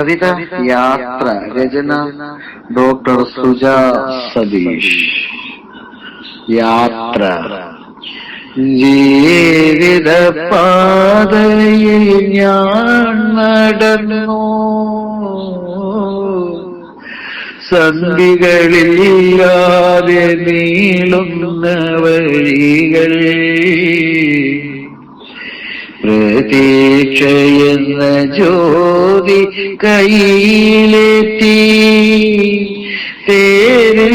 കവിത യാത്ര രചന ഡോക്ടർ സുജ സതീഷ്. യാത്ര. ജീവിത പാതയിൽ ഞാൻ നടന്നു. സന്ധികളില്ലാതെ നീളുന്ന വഴികൾ. പ്രതീക്ഷയെന്ന ജ്യോതി കയ്യിലെത്തി തേരില്ലാതെ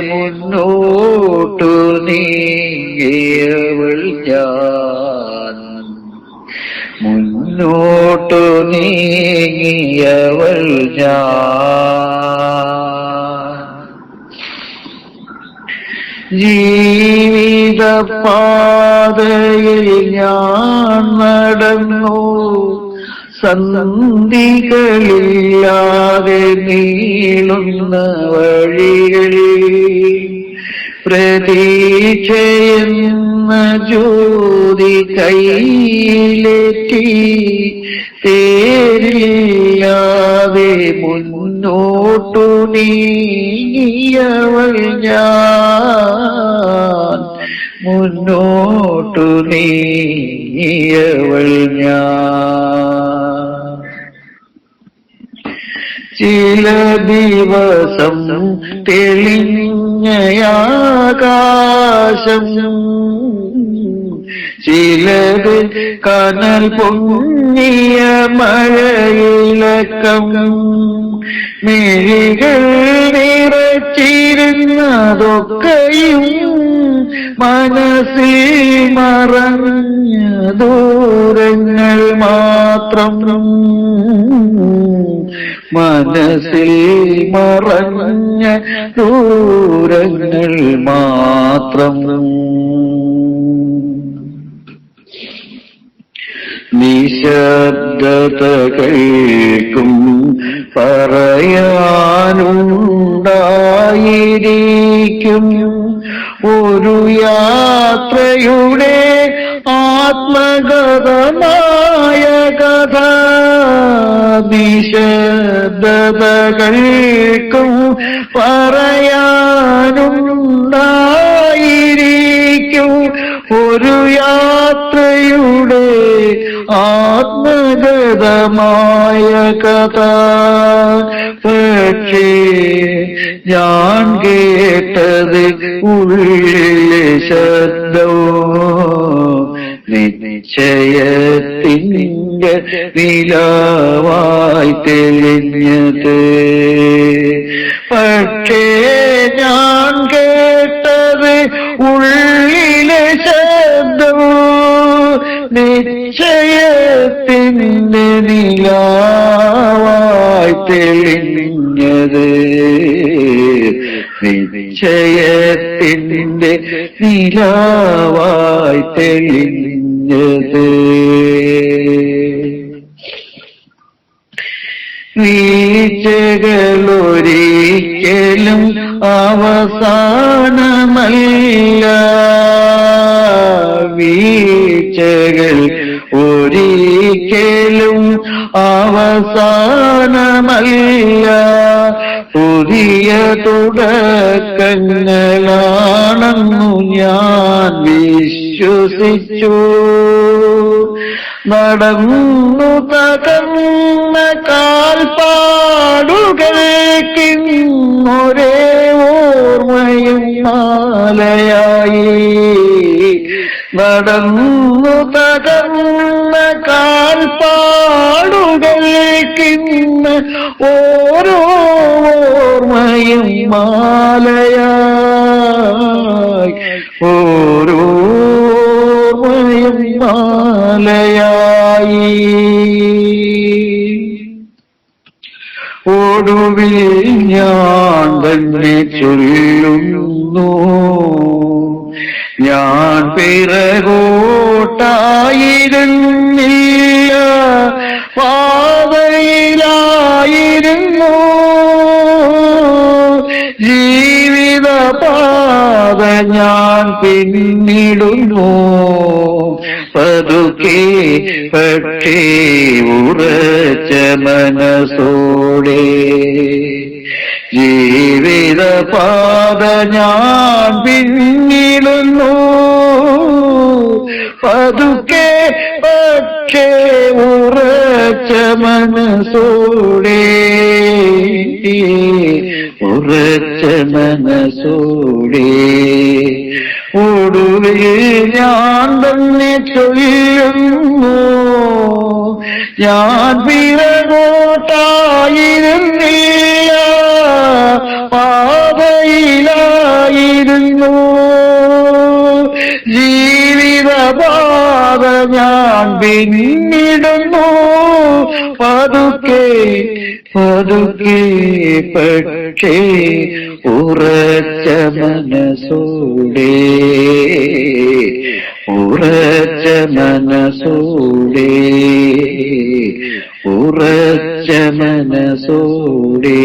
മുന്നോട്ടു നീങ്ങിയവൾ ഞാൻ. മുന്നോട്ടു നീങ്ങിയവൾ ഞാൻ. ജീവിത പാതയിൽ ഞാൻ നടന്നു. സന്ധികളില്ലാതെ നീളുന്ന വഴികളിൽ പ്രതീക്ഷയെന്ന ജ്യോതി കയ്യിലെത്തി തേരില്ലാതെ മുന്നോട്ടു നീങ്ങിയവൾ ഞാൻ. മുന്നോട്ടു നീയവൾ ഞാൻ. ചില ദിവസം തെളിഞ്ഞയാകാശം ചിലത് കനൽ പൊങ്ങിയ മഴയിലക്കം മിഴികൾ നിറച്ചിരുന്നതൊക്കെയും മനസ്സിൽ മറഞ്ഞ ദൂരങ്ങൾ മാത്രം മനസ്സിൽ മറഞ്ഞ ദൂരങ്ങൾ മാത്രം നിശബ്ദതകൾക്കും പറയാനുണ്ടായിരിക്കും യാത്രയുടെ ആത്മഗതമായ കഥ. വിശദതകൾക്കും പറയാനുണ്ടായിരിക്കും. ഒരു യാത്രയുടെ ആത്മഗതമായ കഥ. പക്ഷേ ഞാൻ കേട്ടത് ഉള്ളിലെ ശബ്ദവും നിശ്ചയത്തിന്റെ നിലവായി തെളിഞ്ഞത്. നിശ്ചയത്തിന്റെ നിലാവായി തെളിഞ്ഞത്. നിശ്ചയത്തിന്റെ നിലാവായി തെളിഞ്ഞത്. വീഴ്ചകളൊരിക്കലും അവസാനമല്ല. വീഴ്ചകൾ ഒരിക്കലും അവസാനമല്ല. പുതിയ തുടക്കങ്ങളാണെന്നു ഞാൻ വിശ്വസിച്ചു. നടന്നു തകർന്ന കാൽപ്പാടുകൾക്കിന്നൊരേ ഓർമ്മയും മാലയായി. നടന്നു തകർന്ന കാൽപ്പാടുകൾക്കിന്ന് ഓരോ ഓർമ്മയും മാലയായി. ഓരോ ഓർമ്മയും മാലയായി. ഒടുവിൽ ഞാൻ തന്നെ ചൊല്ലുന്നു. ഞാൻ പിറകോട്ടായിരുന്നില്ല. പാതയിലായിരുന്നു. ജീവിത പാത ഞാൻ പിന്നിടുന്നു. പതുക്കെ പക്ഷേ ഉറച്ച മനസ്സോടെ. ജീവിത പാത ഞാൻ പിന്നിടുന്നു. പതുക്കെ പക്ഷേ ഉറച്ച മനസ്സോടെ. ഉറച്ച മനസ്സോടെ. ഒടുവിൽ ഞാൻ തന്നെ ചൊല്ലുന്നു. ഞാൻ പിറകോട്ടായിരുന്നില്ല ഞാൻ പിന്നിടുന്നു പതുക്കെ പതുക്കെ പക്ഷേ ഉറച്ച മനസ്സൂടെ ഉറച്ച മനസ്സൂടെ ഉറച്ച മനസ്സോടെ.